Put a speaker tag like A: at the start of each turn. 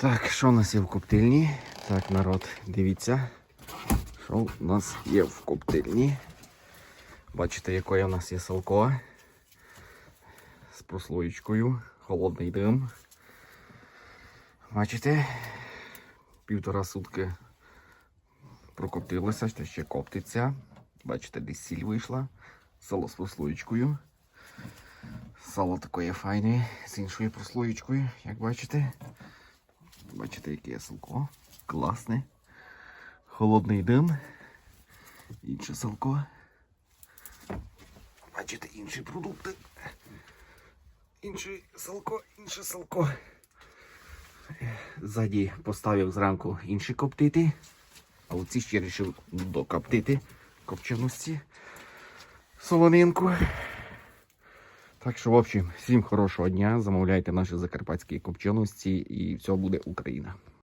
A: Так, що у нас є в коптильні? Так, народ, дивіться, що у нас є в коптильні. Бачите, якое у нас є салко з прослоєчкою, холодний дим. Бачите, півтора сутки прокоптилося, ще коптиться. Бачите, десь сіль вийшла. Сало з прослоєчкою. Сало таке файне з іншою прослоєчкою, як бачите. Бачите, яке є. Класне. Холодний дим. Інше салко. Бачите, інші продукти. Інше салко, інше салко. Ззаді поставив зранку інші коптити. А оці ще вирішив докоптити копченості. Солонинку. Так що, в общем, всім хорошого дня. Замовляйте наші закарпатські копченості і все буде Україна.